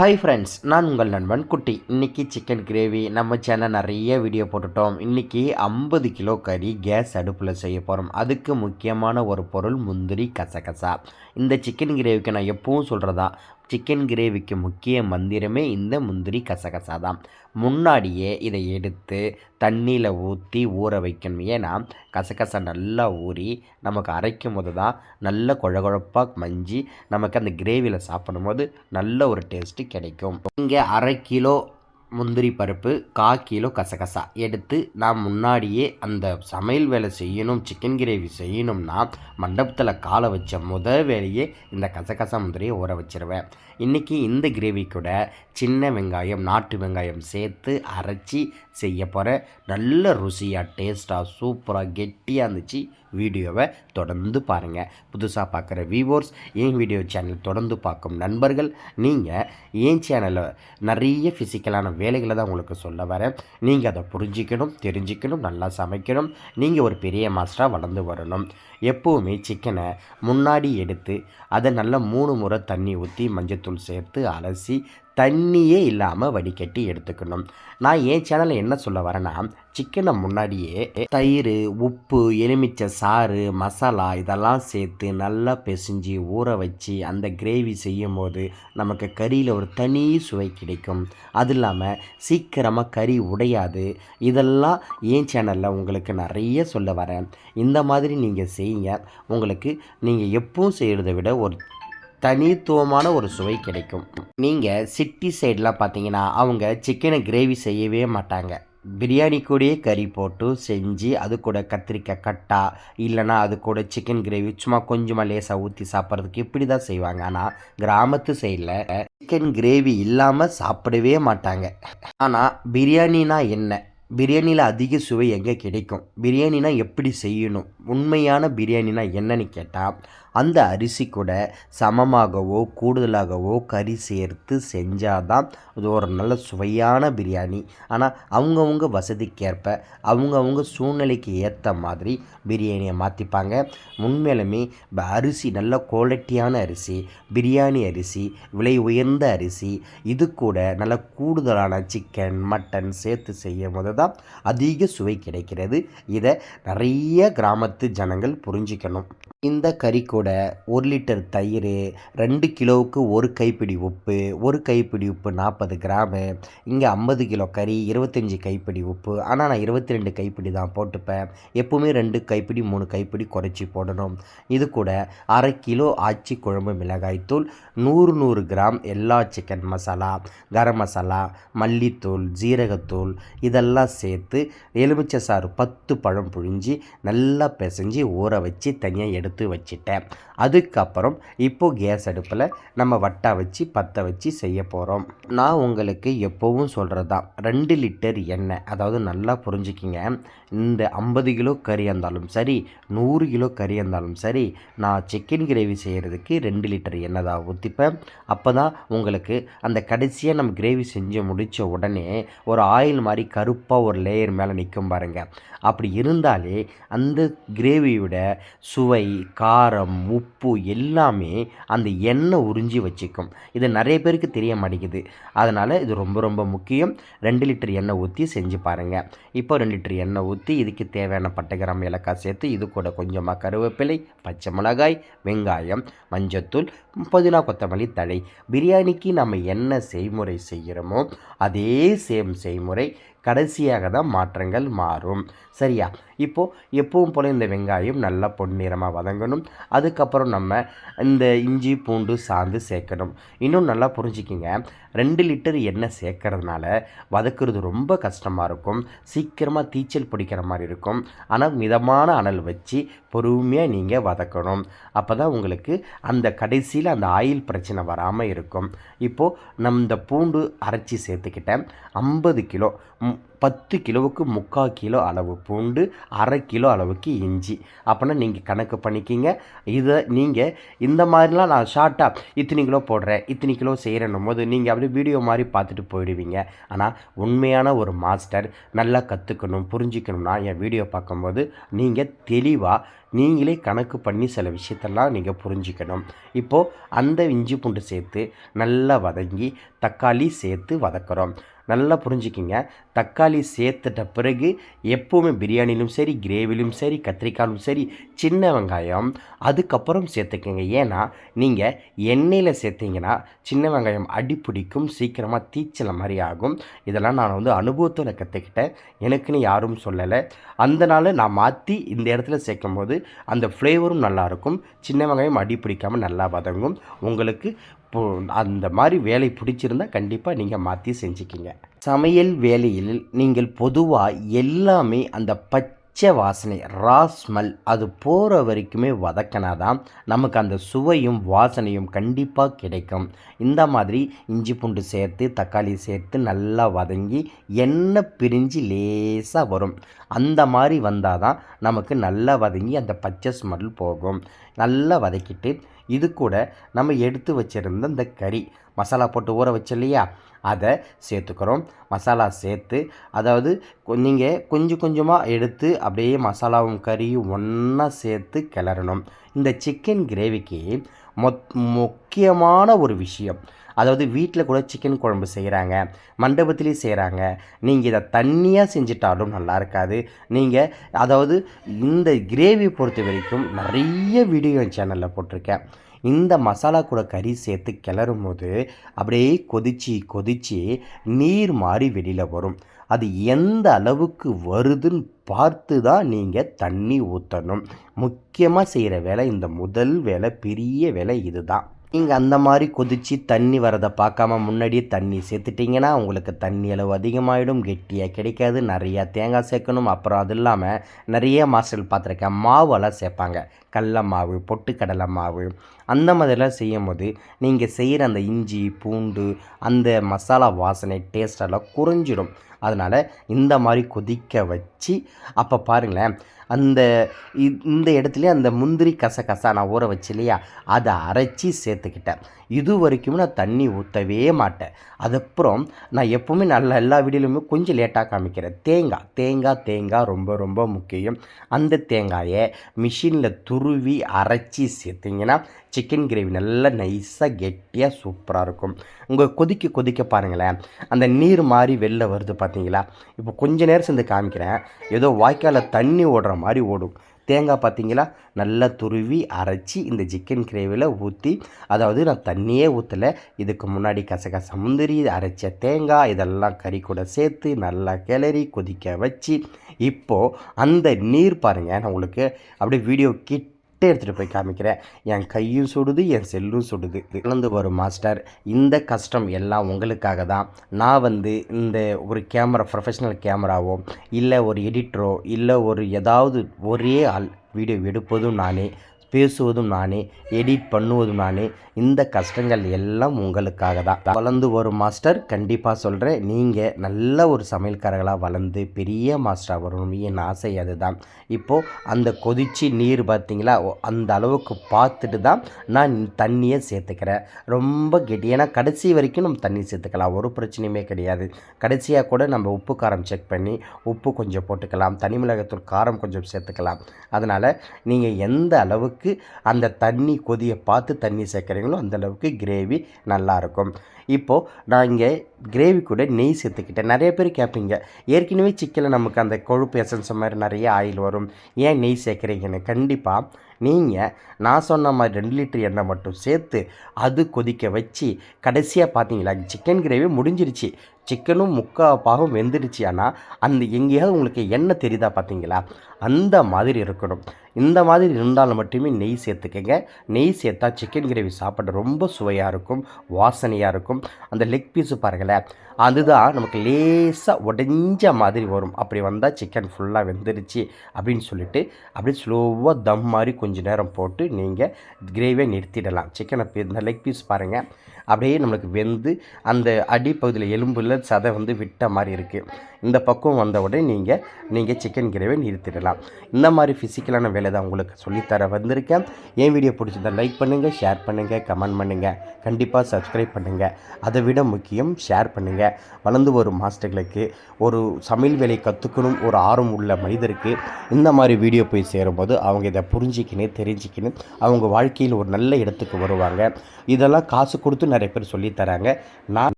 Hi friends நான் உங்கள் நண்பன் குட்டி. இன்றைக்கி சிக்கன் கிரேவி நம்ம சேனல் நிறைய வீடியோ போட்டுட்டோம். இன்றைக்கி ஐம்பது கிலோ கறி கேஸ் அடுப்பில் செய்ய போகிறோம் அதுக்கு முக்கியமான ஒரு பொருள் முந்திரி கசகசா. இந்த சிக்கன் கிரேவிக்கு நான் எப்பவும் சொல்கிறதா சிக்கன் கிரேவிக்கு முக்கிய மந்திரமே இந்த முந்திரி கசகசா தான் முன்னாடியே இதை எடுத்து தண்ணியில் ஊற்றி ஊற வைக்கணும். ஏன்னா கசகசா நல்லா ஊறி நமக்கு அரைக்கும் போது தான் நல்ல குழகுழப்பாக மஞ்சி நமக்கு அந்த கிரேவியில் சாப்பிடும்போது நல்ல ஒரு டேஸ்ட்டு கிடைக்கும். இங்கே அரை கிலோ முந்திரி பருப்பு கா கிலோ கசகசா. எடுத்து நான் முன்னாடியே அந்த சமையல் வேலை செய்யணும் சிக்கன் கிரேவி செய்யணும்னா மண்டபத்தில் காலை வச்ச முத வேலையே இந்த கசகசா முந்திரியை ஊற வச்சிருவேன். இன்றைக்கி இந்த கிரேவி கூட சின்ன வெங்காயம் நாட்டு வெங்காயம் சேர்த்து அரைச்சி செய்ய போகிற நல்ல ருசியாக டேஸ்ட்டாக சூப்பராக கெட்டியாக இருந்துச்சு. வீடியோவை தொடர்ந்து பாருங்கள் புதுசாக பார்க்குற வியூவர்ஸ் என் வீடியோ சேனல் தொடர்ந்து பார்க்கும் நண்பர்கள் நீங்கள் என் சேனலில் நிறைய ஃபிசிக்கலான வேலைகளை தான் உங்களுக்கு சொல்ல வரேன். நீங்கள் அதை புரிஞ்சிக்கணும் தெரிஞ்சுக்கணும் நல்லா சமைக்கணும். நீங்கள் ஒரு பெரிய மாஸ்டராக வளர்ந்து வரணும். எப்போவுமே சிக்கனை முன்னாடி எடுத்து அதை நல்லா மூணு முறை தண்ணி ஊற்றி மஞ்சத்தூள் சேர்த்து அலசி தண்ணியே இல்லாமல் வடிகட்டி எடுத்துக்கணும். நான் என் சேனலில் என்ன சொல்ல வரேன்னா சிக்கனை முன்னாடியே தயிர் உப்பு எலுமிச்சை சாறு மசாலா இதெல்லாம் சேர்த்து நல்லா பிசைஞ்சு ஊற வச்சு அந்த கிரேவி செய்யும் போது நமக்கு கறியில் ஒரு தனி சுவை கிடைக்கும். அது இல்லாமல் சீக்கிரமாக கறி உடையாது. இதெல்லாம் என் சேனலில் உங்களுக்கு நிறைய சொல்ல வரேன். இந்த மாதிரி நீங்கள் செய்யுங்க. உங்களுக்கு நீங்கள் எப்பவும் செய்கிறத விட ஒரு தனித்துவமான ஒரு சுவை கிடைக்கும். நீங்கள் சிட்டி சைடெலாம் பார்த்தீங்கன்னா அவங்க சிக்கனை கிரேவி செய்யவே மாட்டாங்க. பிரியாணி கூடயே கறி போட்டு செஞ்சு அது கூட கத்திரிக்காய் கட்டா இல்லைனா அது கூட சிக்கன் கிரேவி சும்மா கொஞ்சமாக லேசாக ஊற்றி சாப்பிட்றதுக்கு இப்படி தான் செய்வாங்க. ஆனால் கிராமத்து சைடில் சிக்கன் கிரேவி இல்லாமல் சாப்பிடவே மாட்டாங்க. ஆனால் பிரியாணினா என்ன? பிரியாணியில் அதிக சுவை எங்கே கிடைக்கும்? பிரியாணினா எப்படி செய்யணும்? உண்மையான பிரியாணினா என்னன்னு கேட்டால் அந்த அரிசி கூட சமமாகவோ கூடுதலாகவோ கறி சேர்த்து செஞ்சால் தான் அது ஒரு நல்ல சுவையான பிரியாணி. ஆனால் அவங்கவுங்க வசதிக்கேற்ப அவங்கவுங்க சூழ்நிலைக்கு ஏற்ற மாதிரி பிரியாணியை மாற்றிப்பாங்க உண்மையிலுமே அரிசி நல்ல குவாலிட்டியான அரிசி பிரியாணி அரிசி விலை உயர்ந்த அரிசி இது கூட நல்ல கூடுதலான சிக்கன் மட்டன் சேர்த்து செய்யும் போது தான் அதிக சுவை கிடைக்கிறது. இதை நிறைய கிராமத்து ஜனங்கள் புரிஞ்சிக்கணும். இந்த கறி கூட ஒரு லிட்டர் தயிர் ரெண்டு கிலோவுக்கு ஒரு கைப்பிடி உப்பு ஒரு கைப்பிடி உப்பு நாற்பது கிராமு இங்கே ஐம்பது கிலோ கறி இருபத்தஞ்சி கைப்பிடி உப்பு. ஆனால் நான் இருபத்தி ரெண்டு கைப்பிடி தான் போட்டுப்பேன். எப்போவுமே ரெண்டு கைப்பிடி மூணு கைப்பிடி குறைச்சி போடணும். இது கூட அரை கிலோ ஆச்சி குழம்பு மிளகாய்த்தூள் நூறு நூறு கிராம் எல்லா சிக்கன் மசாலா கரம் மசாலா மல்லித்தூள் ஜீரகத்தூள் இதெல்லாம் சேர்த்து எலுமிச்சை சாறு பத்து பழம் புழிஞ்சி நல்லா பிசைஞ்சு ஊற வச்சு தனியாக எடுத்து வச்சுட்டேன் வச்சிட்டேன். அதுக்கப்புறம் இப்போது கேஸ் அடுப்பில் நம்ம வட்டா வச்சு பற்ற வச்சு செய்ய போகிறோம். நான் உங்களுக்கு எப்போவும் சொல்கிறது தான் ரெண்டு லிட்டர் எண்ணெய் அதாவது நல்லா புரிஞ்சுக்கிங்க இந்த ஐம்பது கிலோ கறி இருந்தாலும் சரி நூறு கிலோ கறி இருந்தாலும் சரி நான் சிக்கன் கிரேவி செய்கிறதுக்கு ரெண்டு லிட்டர் எண்ணெய் தான் ஊற்றிப்பேன். அப்போ தான் உங்களுக்கு அந்த கடைசியாக நம்ம கிரேவி செஞ்சு முடித்த உடனே ஒரு ஆயில் மாதிரி கருப்பாக ஒரு லேயர் மேலே நிற்கும் பாருங்கள் அப்படி இருந்தாலே அந்த கிரேவியோட சுவை காரம் உப்பு எல்லாமே அந்த எண்ணெய் உறிஞ்சி வச்சுக்கும். இது நிறைய பேருக்கு தெரிய மாட்டேங்குது. அதனால் இது ரொம்ப ரொம்ப முக்கியம். ரெண்டு லிட்டர் எண்ணெய் ஊற்றி செஞ்சு பாருங்கள் இப்போ ரெண்டு லிட்டர் எண்ணெய் ஊற்றி இதுக்கு தேவையான பட்டை கிராம் ஏலக்காய் சேர்த்து இது கூட கொஞ்சமாக கருவேப்பிலை பச்சை மிளகாய் வெங்காயம் மஞ்சத்தூள் புதினா கொத்தமல்லி தழை. பிரியாணிக்கு நம்ம என்ன செய்முறை செய்கிறோமோ அதே சேம் செய்முறை கடைசியாக தான் மாற்றங்கள் மாறும். சரியா? இப்போது எப்பவும் போல் இந்த வெங்காயம் நல்லா பொன்னிறமாக வதங்கணும். அதுக்கப்புறம் நம்ம இந்த இஞ்சி பூண்டு சாந்து சேர்க்கணும். இன்னும் நல்லா புரிஞ்சுக்கிங்க. ரெண்டு லிட்டர் எண்ணெய் சேர்க்கறதுனால வதக்குறது ரொம்ப கஷ்டமாக இருக்கும். சீக்கிரமாக தீச்சல் பிடிக்கிற மாதிரி இருக்கும். ஆனால் மிதமான அனல் வச்சு பொறுமையாக நீங்கள் வதக்கணும். அப்போ தான் உங்களுக்கு அந்த கடைசியில் அந்த ஆயில் பிரச்சனை வராமல் இருக்கும். இப்போது நம்ம இந்த பூண்டு அரைச்சி சேர்த்துக்கிட்டேன். ஐம்பது கிலோ. பத்து கிலோவுக்கு முக்கால் கிலோ அளவு பூண்டு அரை கிலோ அளவுக்கு இஞ்சி. அப்படின்னா நீங்கள் கணக்கு பண்ணிக்கிங்க. இதை நீங்கள் இந்த மாதிரிலாம் நான் ஷார்ட்டாக இத்தனை கிலோ போடுறேன் இத்தனை கிலோ செய்கிறேன்னும் போது நீங்கள் அப்படியே வீடியோ மாதிரி பார்த்துட்டு போயிடுவீங்க. ஆனால் உண்மையான ஒரு மாஸ்டர் நல்லா கற்றுக்கணும் புரிஞ்சிக்கணும்னா என் வீடியோ பார்க்கும்போது நீங்கள் தெளிவாக நீங்களே கணக்கு பண்ணி சில விஷயத்தெல்லாம் நீங்கள் புரிஞ்சிக்கணும். இப்போது அந்த இஞ்சி பூண்டு சேர்த்து நல்லா வதங்கி தக்காளி சேர்த்து வதக்குறோம். நல்லா புரிஞ்சுக்கிங்க. தக்காளி சேர்த்துட்ட பிறகு எப்போவுமே பிரியாணிலும் சரி கிரேவிலும் சரி கத்திரிக்காயும் சரி சின்ன வெங்காயம் அதுக்கப்புறம் சேர்த்துக்கங்க. ஏன்னா நீங்கள் எண்ணெயில் சேர்த்திங்கன்னா சின்ன வெங்காயம் அடி பிடிக்கும் சீக்கிரமாக தீச்சல மாதிரி ஆகும். இதெல்லாம் நான் வந்து அனுபவத்தில் கற்றுக்கிட்டேன் எனக்குன்னு யாரும் சொல்லலை. அந்த நாள் நான் மாற்றி இந்த இடத்துல சேர்க்கும் போது அந்த ஃப்ளேவரும் நல்லாயிருக்கும் சின்ன வெங்காயம் அடி பிடிக்காமல் நல்லா வதங்கும். உங்களுக்கு அந்த மாதிரி வேலை பிடிச்சிருந்தா கண்டிப்பாக நீங்கள் மாற்றி செஞ்சுக்கிங்க. சமையல் வேலையில் நீங்கள் பொதுவாக எல்லாமே அந்த பச்சை வாசனை ரா ஸ்மெல் அது போகிற வரைக்குமே வதக்கினா தான் நமக்கு அந்த சுவையும் வாசனையும் கண்டிப்பாக கிடைக்கும். இந்த மாதிரி இஞ்சி பூண்டு சேர்த்து தக்காளி சேர்த்து நல்லா வதங்கி எண்ணெய் பிரிஞ்சு லேசாக வரும். அந்த மாதிரி வந்தால் தான் நமக்கு நல்லா வதங்கி அந்த பச்சை ஸ்மெல் போகும். நல்லா வதக்கிட்டு இது கூட நம்ம எடுத்து வச்சுருந்த இந்த கறி. மசாலா போட்டு ஊற வச்சு இல்லையா அதை சேர்த்துக்கிறோம். மசாலா சேர்த்து அதாவது நீங்கள் கொஞ்சம் கொஞ்சமாக எடுத்து அப்படியே மசாலாவும் கறியும் ஒன்றா சேர்த்து கிளறணும். இந்த சிக்கன் கிரேவிக்கு மொத் முக்கியமான ஒரு விஷயம். அதாவது வீட்டில் கூட சிக்கன் குழம்பு செய்கிறாங்க மண்டபத்துலேயும் செய்கிறாங்க நீங்கள் இதை தண்ணியாக செஞ்சிட்டாலும் நல்லா இருக்காது. நீங்கள் அதாவது இந்த கிரேவி பொறுத்த வரைக்கும் நிறைய வீடியோ சேனலில் போட்டிருக்கேன். இந்த மசாலா கூட கறி சேர்த்து கிளறும் போது அப்படியே கொதிச்சு கொதிச்சு நீர் மாதிரி வெளியில் வரும். அது எந்த அளவுக்கு வருதுன்னு பார்த்து தான் நீங்கள் தண்ணி ஊற்றணும் முக்கியமாக செய்கிற வேலை இந்த முதல் வேலை பெரிய வேலை இதுதான். நீங்கள் அந்த மாதிரி கொதித்து தண்ணி வரதை பார்க்காம முன்னாடியே தண்ணி சேர்த்துட்டிங்கன்னா உங்களுக்கு தண்ணி அளவு அதிகமாகிடும் கெட்டியாக கிடைக்காது நிறையா தேங்காய் சேர்க்கணும். அப்புறம் அது இல்லாமல் நிறைய மாஸ்டர் பார்த்துருக்கேன் மாவெல்லாம் சேர்ப்பாங்க. கடல மாவு பொட்டுக்கடலை மாவு அந்த மாதிரிலாம் செய்யும் போது நீங்கள் செய்கிற அந்த இஞ்சி பூண்டு அந்த மசாலா வாசனை டேஸ்டெல்லாம் குறைஞ்சிடும். அதனால் இந்த மாதிரி கொதிக்க வச்சு அப்போ பாருங்களேன் அந்த இந்த இடத்துல அந்த முந்திரி கசகசா நான் ஊற வச்சு இல்லையா அதை அரைச்சி சேர்த்துக்கிட்டேன். இது வரைக்கும் நான் தண்ணி ஊற்றவே மாட்டேன். அதுக்கப்புறம் நான் எப்போவுமே நல்ல எல்லா வீடியோலையுமே கொஞ்சம் லேட்டாக காமிக்கிறேன். தேங்காய் தேங்காய் தேங்காய் ரொம்ப ரொம்ப முக்கியம். அந்த தேங்காயை மிஷினில் துருவி அரைச்சி சேர்த்திங்கன்னா சிக்கன் கிரேவி நல்லா நைஸாக கெட்டியாக சூப்பராக இருக்கும். உங்கள் கொதிக்க கொதிக்க பாருங்களேன். அந்த நீர் மாதிரி வெளில வருது பார்த்தீங்களா இப்போ கொஞ்ச நேரம் சேர்ந்து காமிக்கிறேன். ஏதோ வாய்க்காலில் தண்ணி ஓடுற மாதிரி ஓடும். தேங்காய் பார்த்தீங்களா நல்லா துருவி அரைச்சி இந்த சிக்கன் கிரேவியில் ஊற்றி அதாவது நான் தண்ணியே ஊற்றலை இதுக்கு முன்னாடி கசகச முந்திரி அரைச்ச தேங்காய் இதெல்லாம் கறி கூட சேர்த்து நல்லா கிளறி கொதிக்க வச்சு இப்போது அந்த நீர் பாருங்கள் நான் உங்களுக்கு அப்படியே வீடியோ கிட் எடுத்துகிட்டு போய் காமிக்கிறேன். என் கையும் சுடுது என் செல்லும் சுடுது. இழந்து வரும் மாஸ்டர் இந்த கஷ்டம் எல்லாம் உங்களுக்காக தான். நான் வந்து இந்த ஒரு கேமரா ப்ரொஃபஷ்னல் கேமராவோ இல்லை ஒரு எடிட்டரோ இல்லை ஒரு ஏதாவது ஒரே ஆள் வீடியோ எடுப்பதும் நானே. பேசுவதும் நானே எடிட் பண்ணுவதும் நானே இந்த கஷ்டங்கள் எல்லாம் உங்களுக்காக தான். வளர்ந்து வரும் மாஸ்டர் கண்டிப்பாக சொல்கிறேன் நீங்கள் நல்ல ஒரு சமையல்காரர்களாக வளர்ந்து பெரிய மாஸ்டராக வரணும் என் ஆசை அதுதான். இப்போது அந்த கொதிச்சு நீர் பார்த்தீங்களா அந்த அளவுக்கு பார்த்துட்டு தான் நான் தண்ணியை சேர்த்துக்கிறேன். ரொம்ப கெட்டி ஏன்னா கடைசி வரைக்கும் நம்ம தண்ணி சேர்த்துக்கலாம் ஒரு பிரச்சனையுமே கிடையாது. கடைசியாக கூட நம்ம உப்பு காரம் செக் பண்ணி உப்பு கொஞ்சம் போட்டுக்கலாம் தனி மிளகத்தூள் காரம் கொஞ்சம் சேர்த்துக்கலாம். அதனால் நீங்கள் எந்த அளவுக்கு அளவுக்கு அந்த தண்ணி கொதியை பார்த்து தண்ணி சேர்க்குறீங்களோ அந்தளவுக்கு கிரேவி நல்லாயிருக்கும். இப்போது நான் இங்கே கிரேவி கூட நெய் சேர்த்துக்கிட்டேன். நிறைய பேர் கேட்பீங்க ஏற்கனவே சிக்கனில் நமக்கு அந்த கொழுப்பு எசன்ஸ் மாதிரி நிறைய ஆயில் வரும். ஏன் நெய் சேர்க்குறீங்கன்னு? கண்டிப்பாக நீங்கள் நான் சொன்ன மாதிரி ரெண்டு லிட்டர் எண்ணெய் மட்டும் சேர்த்து அது கொதிக்க வச்சு கடைசியாக பார்த்தீங்களா சிக்கன் கிரேவி முடிஞ்சிருச்சு. சிக்கனும் முக்கால் பாகம் வெந்துடுச்சு ஆனால் அந்த எங்கேயாவது உங்களுக்கு எண்ணெய் தெரியுதா பார்த்தீங்களா? அந்த மாதிரி இருக்கணும். இந்த மாதிரி இருந்தாலும் மட்டுமே நெய் சேர்த்துக்கங்க. நெய் சேர்த்தா சிக்கன் கிரேவி சாப்பிட ரொம்ப சுவையாக இருக்கும் வாசனையாக இருக்கும். அந்த லெக் பீஸு பாருங்களேன். அதுதான் நமக்கு லேசாக உடஞ்ச மாதிரி வரும். அப்படி வந்தால் சிக்கன் ஃபுல்லாக வெந்துருச்சு அப்படின்னு சொல்லிட்டு அப்படியே ஸ்லோவாக தம் மாதிரி கொஞ்சம் நேரம் போட்டு நீங்கள் கிரேவியை நிறுத்திடலாம். சிக்கனை இந்த லெக் பீஸ் பாருங்கள் அப்படியே நம்மளுக்கு வெந்து அந்த அடிப்பகுதியில் எலும்பில் சைடில் சதை வந்து விட்ட மாதிரி இருக்குது இந்த பக்கம் வந்த உடனே நீங்கள் நீங்கள் சிக்கன் கிரேவி நிறுத்திடலாம். இந்த மாதிரி ஃபிசிக்கலான வேலை தான் உங்களுக்கு சொல்லித்தர வந்திருக்கேன். என் வீடியோ பிடிச்சிருந்தா லைக் பண்ணுங்கள் ஷேர் பண்ணுங்கள் கமெண்ட் பண்ணுங்கள் கண்டிப்பாக சப்ஸ்கிரைப் பண்ணுங்கள் அதை விட முக்கியம் ஷேர் பண்ணுங்கள் வளர்ந்து வரும் மாஸ்டர்களுக்கு ஒரு சமையல் வேலை கற்றுக்கணும் ஒரு ஆர்வம் உள்ள மனிதருக்கு இந்த மாதிரி வீடியோ போய் சேரும்போது அவங்க இதை புரிஞ்சிக்கணும் தெரிஞ்சிக்கணும் அவங்க வாழ்க்கையில் ஒரு நல்ல இடத்துக்கு வருவாங்க. இதெல்லாம் காசு கொடுத்து நிறைய பேர் சொல்லித் தராங்க. நான்